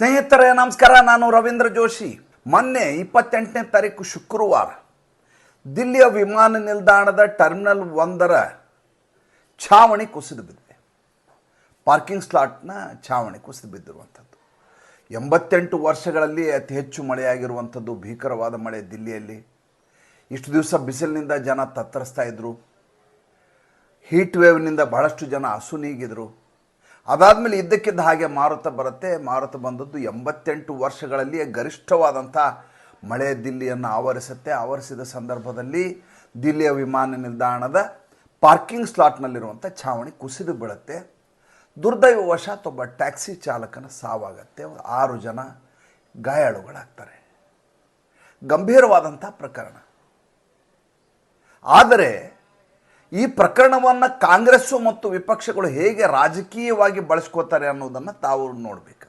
ಸ್ನೇಹಿತರೆ, ನಮಸ್ಕಾರ. ನಾನು ರವೀಂದ್ರ ಜೋಶಿ. ಮೊನ್ನೆ ಇಪ್ಪತ್ತೆಂಟನೇ ತಾರೀಕು ಶುಕ್ರವಾರ ದಿಲ್ಲಿಯ ವಿಮಾನ ನಿಲ್ದಾಣದ ಟರ್ಮಿನಲ್ ಒಂದರ ಛಾವಣಿ ಕುಸಿದು ಬಿದ್ದಿದೆ. ಪಾರ್ಕಿಂಗ್ ಸ್ಲಾಟ್ನ ಛಾವಣಿ ಕುಸಿದು ಬಿದ್ದಿರುವಂಥದ್ದು. ಎಂಬತ್ತೆಂಟು ವರ್ಷಗಳಲ್ಲಿ ಅತಿ ಹೆಚ್ಚು ಮಳೆಯಾಗಿರುವಂಥದ್ದು ಭೀಕರವಾದ ಮಳೆ ದಿಲ್ಲಿಯಲ್ಲಿ. ಇಷ್ಟು ದಿವಸ ಬಿಸಿಲಿನಿಂದ ಜನ ತತ್ತರಿಸ್ತಾ ಇದ್ರು. ಹೀಟ್ ವೇವ್ನಿಂದ ಬಹಳಷ್ಟು ಜನ ಅಸುನೀಗಿದ್ರು ಅದಾದಮೇಲೆ ಇದ್ದಕ್ಕಿದ್ದ ಹಾಗೆ ಮಾರುತ ಬರುತ್ತೆ. ಮಾರುತ ಬಂದದ್ದು ಎಂಬತ್ತೆಂಟು ವರ್ಷಗಳಲ್ಲಿಯೇ ಗರಿಷ್ಠವಾದಂಥ ಮಳೆ ದಿಲ್ಲಿಯನ್ನು ಆವರಿಸುತ್ತೆ. ಆವರಿಸಿದ ಸಂದರ್ಭದಲ್ಲಿ ದಿಲ್ಲಿಯ ವಿಮಾನ ನಿಲ್ದಾಣದ ಪಾರ್ಕಿಂಗ್ ಸ್ಲಾಟ್ನಲ್ಲಿರುವಂಥ ಛಾವಣಿ ಕುಸಿದು ಬೀಳುತ್ತೆ. ದುರ್ದೈವವಶಾತ್ ಒಬ್ಬ ಟ್ಯಾಕ್ಸಿ ಚಾಲಕನ ಸಾವಾಗತ್ತೆ. ಆರು ಜನ ಗಾಯಾಳುಗಳಾಗ್ತಾರೆ. ಗಂಭೀರವಾದಂಥ ಪ್ರಕರಣ. ಆದರೆ ಈ ಪ್ರಕರಣವನ್ನು ಕಾಂಗ್ರೆಸ್ಸು ಮತ್ತು ವಿಪಕ್ಷಗಳು ಹೇಗೆ ರಾಜಕೀಯವಾಗಿ ಬಳಸ್ಕೋತಾರೆ ಅನ್ನೋದನ್ನು ತಾವು ನೋಡಬೇಕು.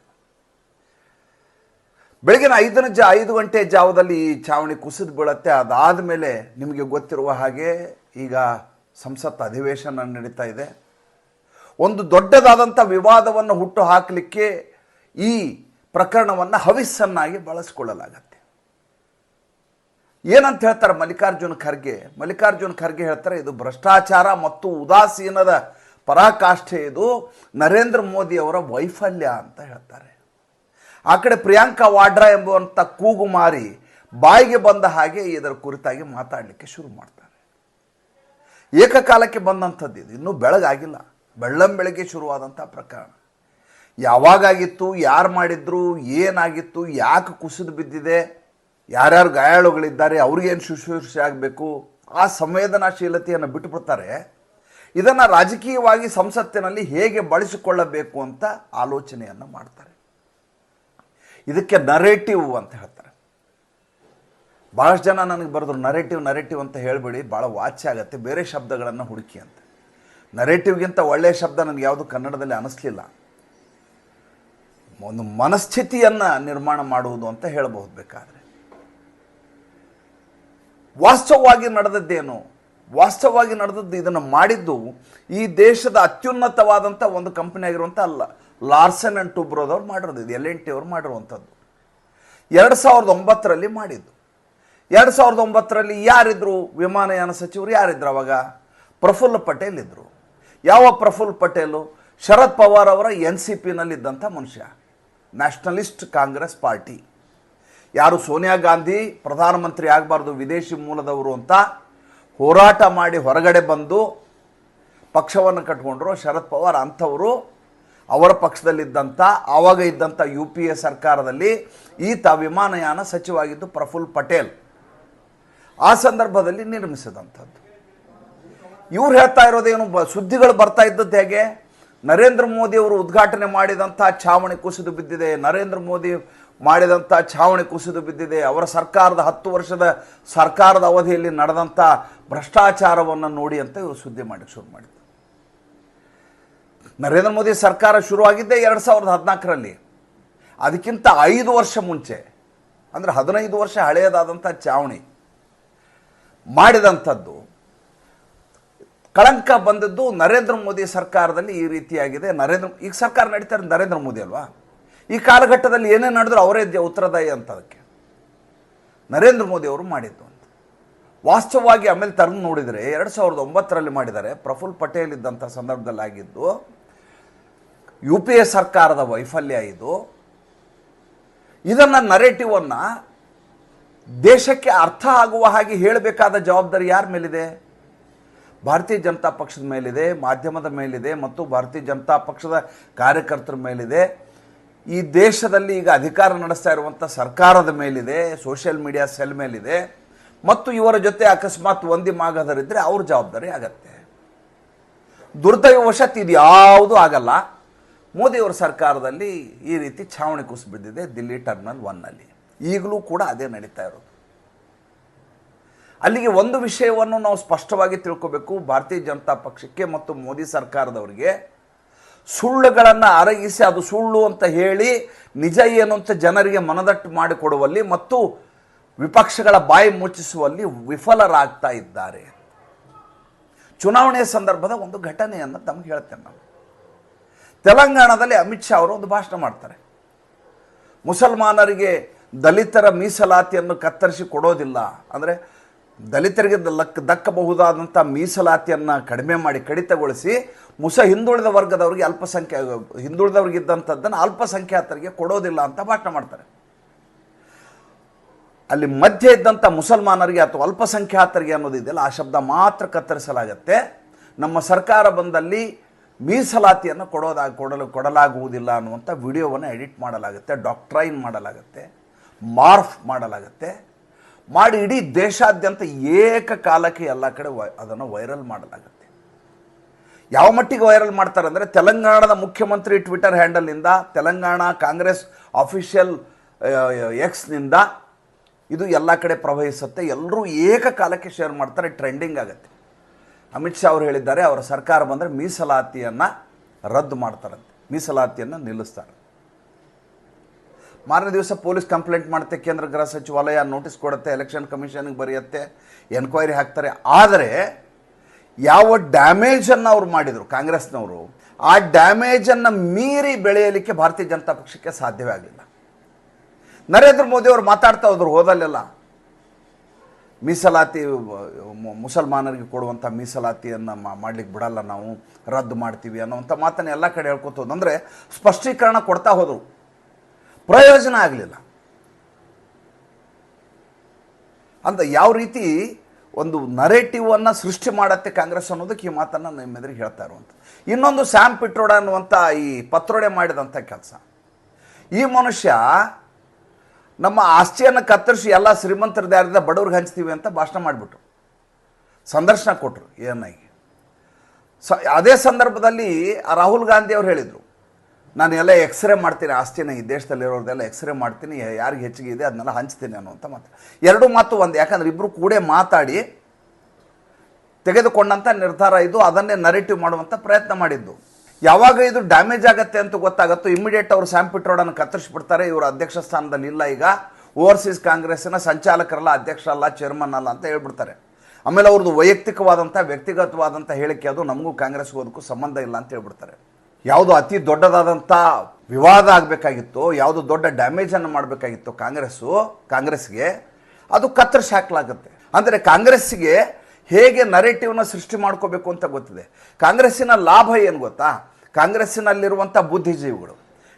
ಬೆಳಗಿನ ಐದನ ಜ, ಐದು ಗಂಟೆ ಜಾವದಲ್ಲಿ ಈ ಚಾವಣಿ ಕುಸಿದು ಬೀಳುತ್ತೆ. ಅದಾದ ಮೇಲೆ ನಿಮಗೆ ಗೊತ್ತಿರುವ ಹಾಗೆ ಈಗ ಸಂಸತ್ ಅಧಿವೇಶನ ನಡೀತಾ ಇದೆ. ಒಂದು ದೊಡ್ಡದಾದಂಥ ವಿವಾದವನ್ನು ಹುಟ್ಟು ಹಾಕಲಿಕ್ಕೆ ಈ ಪ್ರಕರಣವನ್ನು ಹವಿಸ್ಸನ್ನಾಗಿ ಬಳಸ್ಕೊಳ್ಳಲಾಗತ್ತೆ. ಏನಂತ ಹೇಳ್ತಾರೆ ಮಲ್ಲಿಕಾರ್ಜುನ ಖರ್ಗೆ? ಮಲ್ಲಿಕಾರ್ಜುನ ಖರ್ಗೆ ಹೇಳ್ತಾರೆ, ಇದು ಭ್ರಷ್ಟಾಚಾರ ಮತ್ತು ಉದಾಸೀನದ ಪರಾಕಾಷ್ಠೆ ಇದು. ನರೇಂದ್ರ ಮೋದಿ ಅವರ ವೈಫಲ್ಯ ಅಂತ ಹೇಳ್ತಾರೆ. ಆ ಕಡೆ ಪ್ರಿಯಾಂಕಾ ವಾಡ್ರಾ ಎಂಬುವಂಥ ಕೂಗು ಮಾರಿ ಬಾಯಿಗೆ ಬಂದ ಹಾಗೆ ಇದರ ಕುರಿತಾಗಿ ಮಾತಾಡಲಿಕ್ಕೆ ಶುರು ಮಾಡ್ತಾರೆ. ಏಕಕಾಲಕ್ಕೆ ಬಂದಂಥದ್ದು ಇದು. ಇನ್ನೂ ಬೆಳಗಾಗಿಲ್ಲ. ಬೆಳ್ಳಂ ಬೆಳಗ್ಗೆ ಶುರುವಾದಂಥ ಪ್ರಕರಣ. ಯಾವಾಗಾಗಿತ್ತು, ಯಾರು ಮಾಡಿದ್ರು, ಏನಾಗಿತ್ತು, ಯಾಕೆ ಕುಸಿದು ಬಿದ್ದಿದೆ ಯಾರ್ಯಾರು ಗಾಯಾಳುಗಳಿದ್ದಾರೆ, ಅವ್ರಿಗೇನು ಶುಶ್ರೂಷೆ ಆಗಬೇಕು? ಆ ಸಂವೇದನಾಶೀಲತೆಯನ್ನು ಬಿಟ್ಟುಬಿಡ್ತಾರೆ. ಇದನ್ನು ರಾಜಕೀಯವಾಗಿ ಸಂಸತ್ತಿನಲ್ಲಿ ಹೇಗೆ ಬಳಸಿಕೊಳ್ಳಬೇಕು ಅಂತ ಆಲೋಚನೆಯನ್ನು ಮಾಡ್ತಾರೆ. ಇದಕ್ಕೆ ನರೇಟಿವ್ ಅಂತ ಹೇಳ್ತಾರೆ. ಭಾಳಷ್ಟು ಜನ ನನಗೆ ಬರೆದ್ರು ನರೇಟಿವ್ ನರೇಟಿವ್ ಅಂತ ಹೇಳಬೇಡಿ ಭಾಳ ವಾಚ್ಯ ಆಗುತ್ತೆ, ಬೇರೆ ಶಬ್ದಗಳನ್ನು ಹುಡುಕಿ ಅಂತ. ನರೇಟಿವ್ಗಿಂತ ಒಳ್ಳೆಯ ಶಬ್ದ ನನಗೆ ಯಾವುದು ಕನ್ನಡದಲ್ಲಿ ಅನಿಸ್ಲಿಲ್ಲ. ಒಂದು ಮನಸ್ಥಿತಿಯನ್ನು ನಿರ್ಮಾಣ ಮಾಡುವುದು ಅಂತ ಹೇಳಬಹುದು ಬೇಕಾದರೆ. ವಾಸ್ತವವಾಗಿ ನಡೆದದ್ದೇನು? ವಾಸ್ತವವಾಗಿ ನಡೆದದ್ದು ಇದನ್ನು ಮಾಡಿದ್ದು ಈ ದೇಶದ ಅತ್ಯುನ್ನತವಾದಂಥ ಒಂದು ಕಂಪನಿ ಆಗಿರುವಂಥ ಅಲ್ಲ, ಲಾರ್ಸನ್ ಆ್ಯಂಡ್ ಟುಬ್ರೋದವ್ರು ಮಾಡಿರೋದು ಇದು, ಎಲ್ ಎನ್ ಟಿ ಅವ್ರು ಮಾಡಿರುವಂಥದ್ದು. ಎರಡು ಸಾವಿರದ ಒಂಬತ್ತರಲ್ಲಿ ಮಾಡಿದ್ದು. ಎರಡು ಸಾವಿರದ ಒಂಬತ್ತರಲ್ಲಿ ಯಾರಿದ್ರು ವಿಮಾನಯಾನ ಸಚಿವರು ಯಾರಿದ್ರು ಅವಾಗ? ಪ್ರಫುಲ್ಲ ಪಟೇಲ್ ಇದ್ದರು ಯಾವ ಪ್ರಫುಲ್ ಪಟೇಲು? ಶರದ್ ಪವಾರ್ ಅವರ ಎನ್ ಸಿ ಪಿನಲ್ಲಿದ್ದಂಥ ಮನುಷ್ಯ, ನ್ಯಾಷನಲಿಸ್ಟ್ ಕಾಂಗ್ರೆಸ್ ಪಾರ್ಟಿ. ಯಾರು ಸೋನಿಯಾ ಗಾಂಧಿ ಪ್ರಧಾನಮಂತ್ರಿ ಆಗಬಾರ್ದು ವಿದೇಶಿ ಮೂಲದವರು ಅಂತ ಹೋರಾಟ ಮಾಡಿ ಹೊರಗಡೆ ಬಂದು ಪಕ್ಷವನ್ನು ಕಟ್ಕೊಂಡ್ರು, ಶರದ್ ಪವಾರ್ ಅಂಥವರು ಅವರ ಪಕ್ಷದಲ್ಲಿದ್ದಂಥ, ಆವಾಗ ಇದ್ದಂಥ ಯು ಪಿ ಎ ಸರ್ಕಾರದಲ್ಲಿ ಈತ ವಿಮಾನಯಾನ ಸಚಿವಾಗಿದ್ದು ಪ್ರಫುಲ್ ಪಟೇಲ್. ಆ ಸಂದರ್ಭದಲ್ಲಿ ನಿರ್ಮಿಸಿದಂಥದ್ದು. ಇವ್ರು ಹೇಳ್ತಾ ಇರೋದೇನು, ಬ, ಸುದ್ದಿಗಳು ಬರ್ತಾ ಇದ್ದದ್ದು ಹೇಗೆ? ನರೇಂದ್ರ ಮೋದಿ ಅವರು ಉದ್ಘಾಟನೆ ಮಾಡಿದಂಥ ಛಾವಣಿ ಕುಸಿದು ಬಿದ್ದಿದೆ. ನರೇಂದ್ರ ಮೋದಿ ಮಾಡಿದಂಥ ಛಾವಣಿ ಕುಸಿದು ಬಿದ್ದಿದೆ. ಅವರ ಸರ್ಕಾರದ ಹತ್ತು ವರ್ಷದ ಸರ್ಕಾರದ ಅವಧಿಯಲ್ಲಿ ನಡೆದಂಥ ಭ್ರಷ್ಟಾಚಾರವನ್ನು ನೋಡಿ ಅಂತ ಇವರು ಸುದ್ದಿ ಮಾಡಿ ಶುರು ಮಾಡಿದ್ರು. ನರೇಂದ್ರ ಮೋದಿ ಸರ್ಕಾರ ಶುರುವಾಗಿದ್ದೇ ಎರಡು ಸಾವಿರದ ಹದಿನಾಲ್ಕರಲ್ಲಿ. ಅದಕ್ಕಿಂತ ಐದು ವರ್ಷ ಮುಂಚೆ, ಅಂದರೆ ಹದಿನೈದು ವರ್ಷ ಹಳೆಯದಾದಂಥ ಛಾವಣಿ ಮಾಡಿದಂಥದ್ದು, ಕಳಂಕ ಬಂದದ್ದು ನರೇಂದ್ರ ಮೋದಿ ಸರ್ಕಾರದಲ್ಲಿ ಈ ರೀತಿಯಾಗಿದೆ. ನರೇಂದ್ರ, ಈಗ ಸರ್ಕಾರ ನಡೀತಾರೆ ನರೇಂದ್ರ ಮೋದಿ ಅಲ್ವಾ? ಈ ಕಾಲಘಟ್ಟದಲ್ಲಿ ಏನೇ ನಡೆದ್ರು ಅವರೇ ಉತ್ತರದಾಯಿ ಅಂತ ಅದಕ್ಕೆ. ನರೇಂದ್ರ ಮೋದಿ ಅವರು ಮಾಡಿದ್ದು ಅಂತ. ವಾಸ್ತವವಾಗಿ ಆಮೇಲೆ ತರದು ನೋಡಿದರೆ ಎರಡು ಸಾವಿರದ ಒಂಬತ್ತರಲ್ಲಿ ಮಾಡಿದ್ದಾರೆ, ಪ್ರಫುಲ್ ಪಟೇಲ್ ಇದ್ದಂಥ ಸಂದರ್ಭದಲ್ಲಿ ಆಗಿದ್ದು, ಯು ಪಿ ಎ ಸರ್ಕಾರದ ವೈಫಲ್ಯ ಇದು. ಇದನ್ನು ನರೇಟಿವನ್ನು ದೇಶಕ್ಕೆ ಅರ್ಥ ಆಗುವ ಹಾಗೆ ಹೇಳಬೇಕಾದ ಜವಾಬ್ದಾರಿ ಯಾರ ಮೇಲಿದೆ? ಭಾರತೀಯ ಜನತಾ ಪಕ್ಷದ ಮೇಲಿದೆ, ಮಾಧ್ಯಮದ ಮೇಲಿದೆ ಮತ್ತು ಭಾರತೀಯ ಜನತಾ ಪಕ್ಷದ ಕಾರ್ಯಕರ್ತರ ಮೇಲಿದೆ. ಈ ದೇಶದಲ್ಲಿ ಈಗ ಅಧಿಕಾರ ನಡೆಸ್ತಾ ಇರುವಂಥ ಸರ್ಕಾರದ ಮೇಲಿದೆ ಸೋಷಿಯಲ್ ಮೀಡಿಯಾ ಸೆಲ್ ಮೇಲಿದೆ, ಮತ್ತು ಇವರ ಜೊತೆ ಅಕಸ್ಮಾತ್ ಒಂದಿ ಮಾಗದರಿದ್ದರೆ ಅವ್ರ ಜವಾಬ್ದಾರಿ ಆಗತ್ತೆ. ದುರ್ದೈವವಶಾತ್ ಇದು ಯಾವುದೂ ಆಗಲ್ಲ. ಮೋದಿಯವರ ಸರ್ಕಾರದಲ್ಲಿ ಈ ರೀತಿ ಛಾವಣಿ ಕುಸಿಬಿದ್ದಿದೆ ದಿಲ್ಲಿ ಟರ್ಮಿನಲ್ ಒನ್ನಲ್ಲಿ. ಈಗಲೂ ಕೂಡ ಅದೇ ನಡೀತಾ ಇರೋದು. ಅಲ್ಲಿಗೆ ಒಂದು ವಿಷಯವನ್ನು ನಾವು ಸ್ಪಷ್ಟವಾಗಿ ತಿಳ್ಕೋಬೇಕು. ಭಾರತೀಯ ಜನತಾ ಪಕ್ಷಕ್ಕೆ ಮತ್ತು ಮೋದಿ ಸರ್ಕಾರದವರಿಗೆ ಸುಳ್ಳುಗಳನ್ನು ಅರಗಿಸಿ ಅದು ಸುಳ್ಳು ಅಂತ ಹೇಳಿ ನಿಜ ಏನು ಅಂತ ಜನರಿಗೆ ಮನದಟ್ಟು ಮಾಡಿಕೊಡುವಲ್ಲಿ ಮತ್ತು ವಿಪಕ್ಷಗಳ ಬಾಯಿ ಮುಚ್ಚಿಸುವಲ್ಲಿ ವಿಫಲರಾಗ್ತಾ ಇದ್ದಾರೆ. ಚುನಾವಣೆಯ ಸಂದರ್ಭದ ಒಂದು ಘಟನೆಯನ್ನು ತಮಗೆ ಹೇಳ್ತೇನೆ ನಾನು. ತೆಲಂಗಾಣದಲ್ಲಿ ಅಮಿತ್ ಶಾ ಅವರು ಒಂದು ಭಾಷಣ ಮಾಡ್ತಾರೆ. ಮುಸಲ್ಮಾನರಿಗೆ ದಲಿತರ ಮೀಸಲಾತಿಯನ್ನು ಕತ್ತರಿಸಿ ಕೊಡೋದಿಲ್ಲ. ಅಂದರೆ ದಲಿತರಿಗೆ ಲಕ್ ದಕ್ಕಬಹುದಾದಂಥ ಮೀಸಲಾತಿಯನ್ನು ಕಡಿಮೆ ಮಾಡಿ ಕಡಿತಗೊಳಿಸಿ ಮುಸ ಹಿಂದುಳಿದ ವರ್ಗದವರಿಗೆ ಅಲ್ಪಸಂಖ್ಯಾ ಹಿಂದುಳಿದವ್ರಿಗಿದ್ದಂಥದ್ದನ್ನು ಅಲ್ಪಸಂಖ್ಯಾತರಿಗೆ ಕೊಡೋದಿಲ್ಲ ಅಂತ ಭಾಷಣ ಮಾಡ್ತಾರೆ. ಅಲ್ಲಿ ಮಧ್ಯೆ ಇದ್ದಂಥ ಮುಸಲ್ಮಾನರಿಗೆ ಅಥವಾ ಅಲ್ಪಸಂಖ್ಯಾತರಿಗೆ ಅನ್ನೋದಿದೆಯಲ್ಲ ಆ ಶಬ್ದ ಮಾತ್ರ ಕತ್ತರಿಸಲಾಗತ್ತೆ. ನಮ್ಮ ಸರ್ಕಾರ ಬಂದಲ್ಲಿ ಮೀಸಲಾತಿಯನ್ನು ಕೊಡೋದಾಗ ಕೊಡಲು, ಕೊಡಲಾಗುವುದಿಲ್ಲ ಅನ್ನುವಂಥ ವಿಡಿಯೋವನ್ನು ಎಡಿಟ್ ಮಾಡಲಾಗುತ್ತೆ, ಡಾಕ್ಟ್ರೈನ್ ಮಾಡಲಾಗುತ್ತೆ, ಮಾರ್ಫ್ ಮಾಡಲಾಗುತ್ತೆ. ಮಾಡಿ ಇಡೀ ದೇಶಾದ್ಯಂತ ಏಕಕಾಲಕ್ಕೆ ಎಲ್ಲ ಕಡೆ ವೈ, ಅದನ್ನು ವೈರಲ್ ಮಾಡಲಾಗುತ್ತೆ. ಯಾವ ಮಟ್ಟಿಗೆ ವೈರಲ್ ಮಾಡ್ತಾರೆ ಅಂದರೆ ತೆಲಂಗಾಣದ ಮುಖ್ಯಮಂತ್ರಿ ಟ್ವಿಟರ್ ಹ್ಯಾಂಡಲ್ನಿಂದ ತೆಲಂಗಾಣ ಕಾಂಗ್ರೆಸ್ ಅಫಿಷಿಯಲ್ ಎಕ್ಸ್ನಿಂದ ಇದು ಎಲ್ಲ ಕಡೆ ಪ್ರವಹಿಸುತ್ತೆ. ಎಲ್ಲರೂ ಏಕಕಾಲಕ್ಕೆ ಶೇರ್ ಮಾಡ್ತಾರೆ, ಟ್ರೆಂಡಿಂಗ್ ಆಗುತ್ತೆ. ಅಮಿತ್ ಶಾ ಅವರು ಹೇಳಿದ್ದಾರೆ, ಅವರ ಸರ್ಕಾರ ಬಂದರೆ ಮೀಸಲಾತಿಯನ್ನು ರದ್ದು ಮಾಡ್ತಾರಂತೆ. ಮೀಸಲಾತಿಯನ್ನು ನಿಲ್ಲಿಸ್ತಾರೆ. ಮಾರನೇ ದಿವಸ ಪೊಲೀಸ್ ಕಂಪ್ಲೇಂಟ್ ಮಾಡುತ್ತೆ, ಕೇಂದ್ರ ಗೃಹ ಸಚಿವಾಲಯ ನೋಟಿಸ್ ಕೊಡುತ್ತೆ, ಎಲೆಕ್ಷನ್ ಕಮಿಷನ್ಗೆ ಬರೆಯುತ್ತೆ, ಎನ್ಕ್ವೈರಿ ಹಾಕ್ತಾರೆ. ಆದರೆ ಯಾವ ಡ್ಯಾಮೇಜನ್ನು ಅವ್ರು ಮಾಡಿದರು ಕಾಂಗ್ರೆಸ್ನವರು, ಆ ಡ್ಯಾಮೇಜನ್ನು ಮೀರಿ ಬೆಳೆಯಲಿಕ್ಕೆ ಭಾರತೀಯ ಜನತಾ ಪಕ್ಷಕ್ಕೆ ಸಾಧ್ಯವೇ ಆಗಲಿಲ್ಲ. ನರೇಂದ್ರ ಮೋದಿ ಅವರು ಮಾತಾಡ್ತಾ ಹೋದ್ರು ಹೋದಲ್ಲೆಲ್ಲ. ಮೀಸಲಾತಿ ಮುಸಲ್ಮಾನರಿಗೆ ಕೊಡುವಂಥ ಮೀಸಲಾತಿಯನ್ನು ಮಾಡಲಿಕ್ಕೆ ಬಿಡಲ್ಲ ನಾವು, ರದ್ದು ಮಾಡ್ತೀವಿ ಅನ್ನೋವಂಥ ಮಾತನ್ನು ಎಲ್ಲ ಕಡೆ ಹೇಳ್ಕೊತ ಅಂದರೆ ಸ್ಪಷ್ಟೀಕರಣ ಕೊಡ್ತಾ ಹೋದರು. ಪ್ರಯೋಜನ ಆಗಲಿಲ್ಲ. ಅಂತ ಯಾವ ರೀತಿ ಒಂದು ನರೇಟಿವನ್ನು ಸೃಷ್ಟಿ ಮಾಡತ್ತೆ ಕಾಂಗ್ರೆಸ್ ಅನ್ನೋದಕ್ಕೆ ಈ ಮಾತನ್ನು ನಿಮ್ಮ ಎದುರಿಗೆ ಹೇಳ್ತಾ ಇರುವಂಥ ಇನ್ನೊಂದು ಸ್ಯಾಮ್ ಪಿಟ್ರೋಡ ಅನ್ನುವಂಥ ಈ ಪತ್ರೊಡೆ ಮಾಡಿದಂಥ ಕೆಲಸ. ಈ ಮನುಷ್ಯ ನಮ್ಮ ಆಸ್ತಿಯನ್ನು ಕತ್ತರಿಸಿ ಎಲ್ಲ ಶ್ರೀಮಂತರ ದಾರಿದ ಬಡವ್ರಿಗೆ ಹಂಚ್ತೀವಿ ಅಂತ ಭಾಷಣ ಮಾಡಿಬಿಟ್ರು. ಸಂದರ್ಶನ ಕೊಟ್ಟರು ಏನಾಗಿ ಸ, ಅದೇ ಸಂದರ್ಭದಲ್ಲಿ ರಾಹುಲ್ ಗಾಂಧಿ ಅವರು ಹೇಳಿದರು. ನಾನು ಎಲ್ಲ ಎಕ್ಸ್ರೇ ಮಾಡ್ತೀನಿ, ಆಸ್ತಿನ ಈ ದೇಶದಲ್ಲಿರೋರ್ದೆಲ್ಲ ಎಕ್ಸ್ರೇ ಮಾಡ್ತೀನಿ ಯಾರಿಗೆ ಹೆಚ್ಚಿಗೆ ಇದೆ ಅದನ್ನೆಲ್ಲ ಹಂಚ್ತೀನಿ ಅನ್ನುವಂಥ ಮಾತು. ಎರಡು ಮಾತು ಒಂದು, ಯಾಕಂದ್ರೆ ಇಬ್ಬರು ಕೂಡೇ ಮಾತಾಡಿ ತೆಗೆದುಕೊಂಡಂಥ ನಿರ್ಧಾರ ಇದು, ಅದನ್ನೇ ನರೇಟಿವ್ ಮಾಡುವಂಥ ಪ್ರಯತ್ನ ಮಾಡಿದ್ದು. ಯಾವಾಗ ಇದು ಡ್ಯಾಮೇಜ್ ಆಗುತ್ತೆ ಅಂತ ಗೊತ್ತಾಗುತ್ತೋ ಇಮಿಡಿಯೇಟ್ ಅವರು ಸ್ಯಾಮ್ ಪಿಟ್ರೋಡನ್ನು ಕತ್ತರಿಸ್ಬಿಡ್ತಾರೆ, ಇವರು ಅಧ್ಯಕ್ಷ ಸ್ಥಾನದಲ್ಲಿ ಇಲ್ಲ ಈಗ. ಓವರ್ಸೀಸ್ ಕಾಂಗ್ರೆಸ್ಸಿನ ಸಂಚಾಲಕರಲ್ಲ ಅಧ್ಯಕ್ಷ ಅಲ್ಲ ಚೇರ್ಮನ್ ಅಲ್ಲ ಅಂತ ಹೇಳ್ಬಿಡ್ತಾರೆ. ಆಮೇಲೆ ಅವ್ರದ್ದು ವೈಯಕ್ತಿಕವಾದಂಥ ವ್ಯಕ್ತಿಗತವಾದಂಥ ಹೇಳಿಕೆ, ಅದು ನಮಗೂ ಕಾಂಗ್ರೆಸ್ಗೂ ಅದಕ್ಕೂ ಸಂಬಂಧ ಇಲ್ಲ ಅಂತ ಹೇಳ್ಬಿಡ್ತಾರೆ. ಯಾವುದು ಅತಿ ದೊಡ್ಡದಾದಂಥ ವಿವಾದ ಆಗಬೇಕಾಗಿತ್ತು, ಯಾವುದು ದೊಡ್ಡ ಡ್ಯಾಮೇಜನ್ನು ಮಾಡಬೇಕಾಗಿತ್ತು ಕಾಂಗ್ರೆಸ್ಸು, ಕಾಂಗ್ರೆಸ್ಗೆ ಅದು ಕತ್ತರಿಸಿ ಹಾಕಲಾಗುತ್ತೆ. ಅಂದರೆ ಕಾಂಗ್ರೆಸ್ಸಿಗೆ ಹೇಗೆ ನರೇಟಿವ್ನ ಸೃಷ್ಟಿ ಮಾಡ್ಕೋಬೇಕು ಅಂತ ಗೊತ್ತಿದೆ. ಕಾಂಗ್ರೆಸ್ಸಿನ ಲಾಭ ಏನು ಗೊತ್ತಾ? ಕಾಂಗ್ರೆಸ್ಸಿನಲ್ಲಿರುವಂಥ ಬುದ್ಧಿಜೀವಿಗಳು,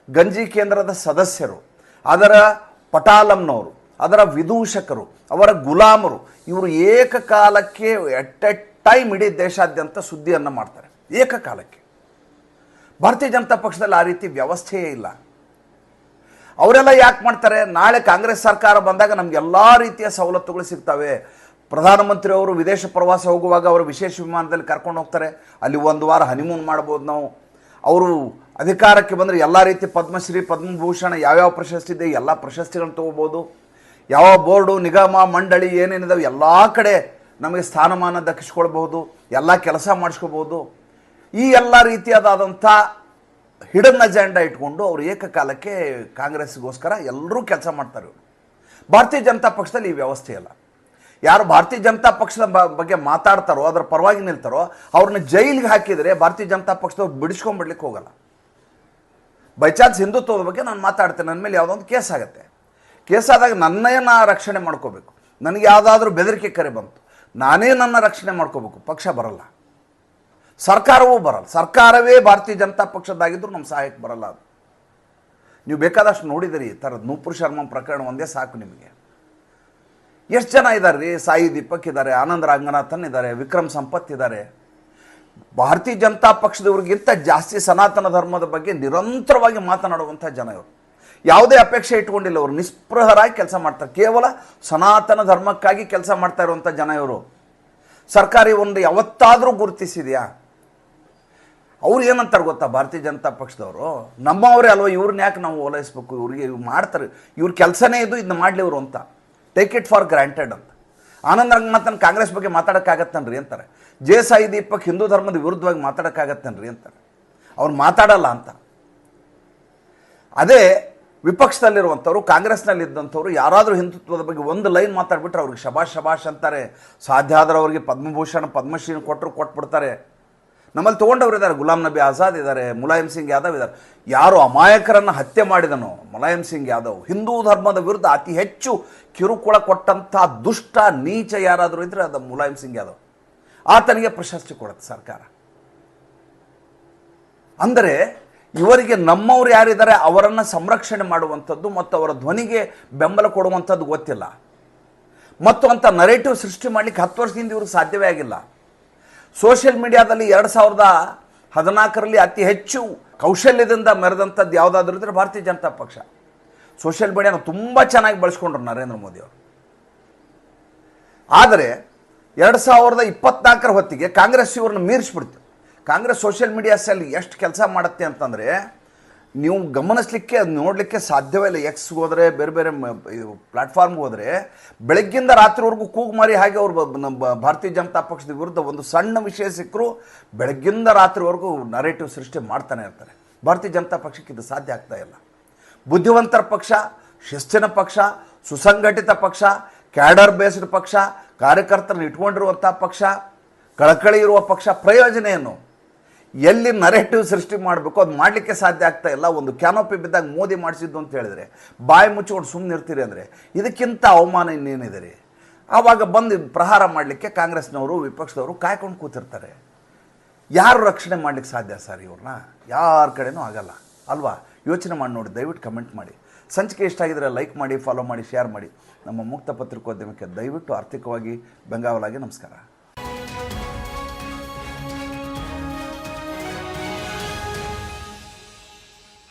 ಗಂಜಿ ಕೇಂದ್ರದ ಸದಸ್ಯರು, ಅದರ ಪಟಾಲಂನವರು, ಅದರ ವಿದೂಷಕರು, ಅವರ ಗುಲಾಮರು, ಇವರು ಏಕಕಾಲಕ್ಕೆ ಎಟ್ ಎ ಟೈಮ್ ಇಡೀ ದೇಶಾದ್ಯಂತ ಸುದ್ದಿಯನ್ನು ಮಾಡ್ತಾರೆ. ಏಕಕಾಲಕ್ಕೆ. ಭಾರತೀಯ ಜನತಾ ಪಕ್ಷದಲ್ಲಿ ಆ ರೀತಿ ವ್ಯವಸ್ಥೆಯೇ ಇಲ್ಲ. ಅವರೆಲ್ಲ ಯಾಕೆ ಮಾಡ್ತಾರೆ? ನಾಳೆ ಕಾಂಗ್ರೆಸ್ ಸರ್ಕಾರ ಬಂದಾಗ ನಮ್ಗೆ ಎಲ್ಲ ರೀತಿಯ ಸವಲತ್ತುಗಳು ಸಿಗ್ತವೆ. ಪ್ರಧಾನಮಂತ್ರಿ ಅವರು ವಿದೇಶ ಪ್ರವಾಸ ಹೋಗುವಾಗ ಅವರು ವಿಶೇಷ ವಿಮಾನದಲ್ಲಿ ಕರ್ಕೊಂಡು ಹೋಗ್ತಾರೆ. ಅಲ್ಲಿ ಒಂದು ವಾರ ಹನಿಮೂನ್ ಮಾಡ್ಬೋದು ನಾವು. ಅವರು ಅಧಿಕಾರಕ್ಕೆ ಬಂದರೆ ಎಲ್ಲ ರೀತಿ ಪದ್ಮಶ್ರೀ, ಪದ್ಮಭೂಷಣ ಯಾವ್ಯಾವ ಪ್ರಶಸ್ತಿ ಇದೆ, ಎಲ್ಲ ಪ್ರಶಸ್ತಿಗಳನ್ನ ತೊಗೋಬೋದು. ಯಾವ ಬೋರ್ಡು, ನಿಗಮ, ಮಂಡಳಿ ಏನೇನಿದಾವೆ ಎಲ್ಲ ಕಡೆ ನಮಗೆ ಸ್ಥಾನಮಾನ ದಕ್ಕಿಸ್ಕೊಳ್ಬಹುದು, ಎಲ್ಲ ಕೆಲಸ ಮಾಡಿಸ್ಕೋಬೋದು ಈ ಎಲ್ಲ ರೀತಿಯಾದಂಥ ಹಿಡನ್ ಅಜೆಂಡಾ ಇಟ್ಕೊಂಡು ಅವರು ಏಕಕಾಲಕ್ಕೆ ಕಾಂಗ್ರೆಸ್ಗೋಸ್ಕರ ಎಲ್ಲರೂ ಕೆಲಸ ಮಾಡ್ತಾರೆ ಭಾರತೀಯ ಜನತಾ ಪಕ್ಷದಲ್ಲಿ ಈ ವ್ಯವಸ್ಥೆ ಇಲ್ಲ. ಯಾರು ಭಾರತೀಯ ಜನತಾ ಪಕ್ಷದ ಬಗ್ಗೆ ಮಾತಾಡ್ತಾರೋ, ಅದರ ಪರವಾಗಿ ನಿಲ್ತಾರೋ, ಅವ್ರನ್ನ ಜೈಲಿಗೆ ಹಾಕಿದರೆ ಭಾರತೀಯ ಜನತಾ ಪಕ್ಷದವ್ರು ಬಿಡಿಸ್ಕೊಂಡ್ಬಿಡ್ಲಿಕ್ಕೆ ಹೋಗಲ್ಲ. ಬೈಚಾನ್ಸ್ ಹಿಂದುತ್ವದ ಬಗ್ಗೆ ನಾನು ಮಾತಾಡ್ತೇನೆ, ನನ್ನ ಮೇಲೆ ಯಾವುದೋ ಒಂದು ಕೇಸ್ ಆಗುತ್ತೆ. ಕೇಸ್ ಆದಾಗ ನನ್ನೇ ನಾ ರಕ್ಷಣೆ ಮಾಡ್ಕೋಬೇಕು. ನನಗೆ ಯಾವುದಾದ್ರೂ ಬೆದರಿಕೆ ಕರೆ ಬಂತು. ನಾನೇ ನನ್ನ ರಕ್ಷಣೆ ಮಾಡ್ಕೋಬೇಕು. ಪಕ್ಷ ಬರಲ್ಲ. ಸರ್ಕಾರವೂ ಬರಲ್ಲ. ಸರ್ಕಾರವೇ ಭಾರತೀಯ ಜನತಾ ಪಕ್ಷದ್ದಾಗಿದ್ದರೂ ನಮ್ಮ ಸಹಾಯಕ್ಕೆ ಬರಲ್ಲ ಅದು. ನೀವು ಬೇಕಾದಷ್ಟು ನೋಡಿದಿರಿ, ಈ ಥರದ್ದು ನೂಪುರ್ ಶರ್ಮಾ ಪ್ರಕರಣ ಒಂದೇ ಸಾಕು ನಿಮಗೆ. ಎಷ್ಟು ಜನ ಇದ್ದಾರೆ ರೀ? ಸಾಯಿ ದೀಪಕ್ ಇದ್ದಾರೆ, ಆನಂದ್ ರಂಗನಾಥನ್ ಇದ್ದಾರೆ, ವಿಕ್ರಮ್ ಸಂಪತ್ ಇದ್ದಾರೆ. ಭಾರತೀಯ ಜನತಾ ಪಕ್ಷದವ್ರಿಗಿಂತ ಜಾಸ್ತಿ ಸನಾತನ ಧರ್ಮದ ಬಗ್ಗೆ ನಿರಂತರವಾಗಿ ಮಾತನಾಡುವಂಥ ಜನ ಇವರು. ಯಾವುದೇ ಅಪೇಕ್ಷೆ ಇಟ್ಕೊಂಡಿಲ್ಲ, ಅವರು ನಿಸ್ಪೃಹರಾಗಿ ಕೆಲಸ ಮಾಡ್ತಾರೆ. ಕೇವಲ ಸನಾತನ ಧರ್ಮಕ್ಕಾಗಿ ಕೆಲಸ ಮಾಡ್ತಾ ಇರುವಂಥ ಜನ ಇವರು. ಸರ್ಕಾರಿ ಒಂದು ಯಾವತ್ತಾದರೂ ಗುರುತಿಸಿದೆಯಾ? ಅವ್ರು ಏನಂತಾರೆ ಗೊತ್ತಾ ಭಾರತೀಯ ಜನತಾ ಪಕ್ಷದವರು? ನಮ್ಮವರೇ ಅಲ್ವ ಇವ್ರನ್ನ ಯಾಕೆ ನಾವು ಓಲೈಸ್ಬೇಕು? ಇವ್ರಿಗೆ ಇವ್ರು ಮಾಡ್ತಾರೆ. ಇವ್ರ ಕೆಲಸನೇ ಇದು ಇದನ್ನ ಮಾಡಲಿ ಇವರು ಅಂತ. ಟೇಕ್ ಇಟ್ ಫಾರ್ ಗ್ರಾಂಟೆಡ್ ಅಂತ. ಆನಂದ್ ರಂಗನಾಥನ್ ಕಾಂಗ್ರೆಸ್ ಬಗ್ಗೆ ಮಾತಾಡೋಕ್ಕಾಗತ್ತನ್ರಿ ಅಂತಾರೆ. ಜೆ ಸಾಯಿ ದೀಪಕ್ ಹಿಂದೂ ಧರ್ಮದ ವಿರುದ್ಧವಾಗಿ ಮಾತಾಡೋಕ್ಕಾಗತ್ತನ್ರಿ ಅಂತಾರೆ. ಅವ್ರು ಮಾತಾಡಲ್ಲ ಅಂತ. ಅದೇ ವಿಪಕ್ಷದಲ್ಲಿರುವಂಥವ್ರು ಕಾಂಗ್ರೆಸ್ನಲ್ಲಿ ಇದ್ದಂಥವ್ರು ಯಾರಾದರೂ ಹಿಂದುತ್ವದ ಬಗ್ಗೆ ಒಂದು ಲೈನ್ ಮಾತಾಡ್ಬಿಟ್ರೆ ಅವ್ರಿಗೆ ಶಬಾಷ್ ಶಬಾಷ್ ಅಂತಾರೆ. ಸಾಧ್ಯ ಆದ್ರೆ ಅವ್ರಿಗೆ ಪದ್ಮಭೂಷಣ ಪದ್ಮಶ್ರೀ ಕೊಟ್ಟರು ಕೊಟ್ಬಿಡ್ತಾರೆ. ನಮ್ಮಲ್ಲಿ ತೊಗೊಂಡವ್ರು ಇದ್ದಾರೆ ಗುಲಾಂ ನಬಿ ಆಜಾದ್ ಇದ್ದಾರೆ ಮುಲಾಯಂ ಸಿಂಗ್ ಯಾದವ್ ಇದ್ದಾರೆ ಯಾರು ಅಮಾಯಕರನ್ನು ಹತ್ಯೆ ಮಾಡಿದನೋ, ಮುಲಾಯಂ ಸಿಂಗ್ ಯಾದವ್, ಹಿಂದೂ ಧರ್ಮದ ವಿರುದ್ಧ ಅತಿ ಹೆಚ್ಚು ಕಿರುಕುಳ ಕೊಟ್ಟಂಥ ದುಷ್ಟ ನೀಚ ಯಾರಾದರೂ ಇದ್ದರೆ ಅದು ಮುಲಾಯಂ ಸಿಂಗ್ ಯಾದವ್. ಆತನಿಗೆ ಪ್ರಶಸ್ತಿ ಕೊಡುತ್ತೆ ಸರ್ಕಾರ. ಅಂದರೆ ಇವರಿಗೆ ನಮ್ಮವ್ರು ಯಾರಿದ್ದಾರೆ, ಅವರನ್ನು ಸಂರಕ್ಷಣೆ ಮಾಡುವಂಥದ್ದು ಮತ್ತು ಅವರ ಧ್ವನಿಗೆ ಬೆಂಬಲ ಕೊಡುವಂಥದ್ದು ಗೊತ್ತಿಲ್ಲ. ಮತ್ತು ಅಂಥ ನರೇಟಿವ್ ಸೃಷ್ಟಿ ಮಾಡಲಿಕ್ಕೆ ಹತ್ತು ವರ್ಷದಿಂದ ಇವರು ಸಾಧ್ಯವೇ ಆಗಿಲ್ಲ. ಸೋಷಿಯಲ್ ಮೀಡಿಯಾದಲ್ಲಿ ಎರಡು ಸಾವಿರದ ಹದಿನಾಲ್ಕರಲ್ಲಿ ಅತಿ ಹೆಚ್ಚು ಕೌಶಲ್ಯದಿಂದ ಮೆರೆದಂಥದ್ದು ಯಾವುದಾದ್ರೂ ಇದ್ರೆ ಭಾರತೀಯ ಜನತಾ ಪಕ್ಷ. ಸೋಷಿಯಲ್ ಮೀಡಿಯಾನ ತುಂಬ ಚೆನ್ನಾಗಿ ಬಳಸ್ಕೊಂಡ್ರು ನರೇಂದ್ರ ಮೋದಿ ಅವರು. ಆದರೆ ಎರಡು ಸಾವಿರದ ಇಪ್ಪತ್ನಾಲ್ಕರ ಹೊತ್ತಿಗೆ ಕಾಂಗ್ರೆಸ್ ಇವ್ರನ್ನ ಮೀರಿಸ್ಬಿಡ್ತು. ಕಾಂಗ್ರೆಸ್ ಸೋಷಿಯಲ್ ಮೀಡಿಯಾ ಸೆಲ್ ಎಷ್ಟು ಕೆಲಸ ಮಾಡುತ್ತೆ ಅಂತಂದರೆ ನೀವು ಗಮನಿಸಲಿಕ್ಕೆ ಅದು ನೋಡಲಿಕ್ಕೆ ಸಾಧ್ಯವೇ ಇಲ್ಲ. ಎಕ್ಸ್ಗೆ ಹೋದರೆ ಬೇರೆ ಬೇರೆ ಇದು ಪ್ಲಾಟ್ಫಾರ್ಮ್ಗೆ ಹೋದರೆ, ಬೆಳಗ್ಗಿಂದ ರಾತ್ರಿವರೆಗೂ ಕೂಗು ಮಾರಿ ಹಾಗೆ ಅವರು ನಮ್ಮ ಭಾರತೀಯ ಜನತಾ ಪಕ್ಷದ ವಿರುದ್ಧ ಒಂದು ಸಣ್ಣ ವಿಷಯ ಸಿಕ್ಕರೂ ಬೆಳಗ್ಗಿಂದ ರಾತ್ರಿವರೆಗೂ ನರೇಟಿವ್ ಸೃಷ್ಟಿ ಮಾಡ್ತಾನೆ ಇರ್ತಾರೆ. ಭಾರತೀಯ ಜನತಾ ಪಕ್ಷಕ್ಕೆ ಇದು ಸಾಧ್ಯ ಆಗ್ತಾ ಇಲ್ಲ. ಬುದ್ಧಿವಂತರ ಪಕ್ಷ, ಶಿಸ್ತಿನ ಪಕ್ಷ, ಸುಸಂಘಟಿತ ಪಕ್ಷ, ಕ್ಯಾಡರ್ ಬೇಸ್ಡ್ ಪಕ್ಷ, ಕಾರ್ಯಕರ್ತರನ್ನು ಇಟ್ಕೊಂಡಿರುವಂಥ ಪಕ್ಷ, ಕಳಕಳಿ ಇರುವ ಪಕ್ಷ ಪ್ರಯೋಜನ ಏನು? ಎಲ್ಲಿ ನರೇಟಿವ್ ಸೃಷ್ಟಿ ಮಾಡಬೇಕು, ಅದು ಮಾಡಲಿಕ್ಕೆ ಸಾಧ್ಯ ಆಗ್ತಾ ಇಲ್ಲ. ಒಂದು ಕ್ಯಾನೋಪಿ ಬಿದ್ದಾಗ ಮೋದಿ ಮಾಡಿಸಿದ್ದು ಅಂತ ಹೇಳಿದರೆ, ಬಾಯಿ ಮುಚ್ಚಿಕೊಂಡು ಸುಮ್ಮನೆ ಇರ್ತೀರಿ ಅಂದರೆ, ಇದಕ್ಕಿಂತ ಅವಮಾನ ಇನ್ನೇನಿದೆ ರೀ? ಆವಾಗ ಬಂದು ಪ್ರಹಾರ ಮಾಡಲಿಕ್ಕೆ ಕಾಂಗ್ರೆಸ್ನವರು, ವಿಪಕ್ಷದವರು ಕಾಯ್ಕೊಂಡು ಕೂತಿರ್ತಾರೆ. ಯಾರು ರಕ್ಷಣೆ ಮಾಡ್ಲಿಕ್ಕೆ ಸಾಧ್ಯ ಸರ್ ಇವ್ರನ್ನ? ಯಾರ ಕಡೆನೂ ಆಗಲ್ಲ. ಅಲ್ವಾ? ಯೋಚನೆ ಮಾಡಿ ನೋಡಿ, ದಯವಿಟ್ಟು ಕಮೆಂಟ್ ಮಾಡಿ. ಸಂಚಿಕೆ ಇಷ್ಟ ಆಗಿದ್ರೆ ಲೈಕ್ ಮಾಡಿ ಫಾಲೋ ಮಾಡಿ ಶೇರ್ ಮಾಡಿ. ನಮ್ಮ ಮುಕ್ತ ಪತ್ರಿಕೋದ್ಯಮಕ್ಕೆ ದಯವಿಟ್ಟು ಆರ್ಥಿಕವಾಗಿ ಬೆಂಗಾವಲಾಗಿ ನಮಸ್ಕಾರ.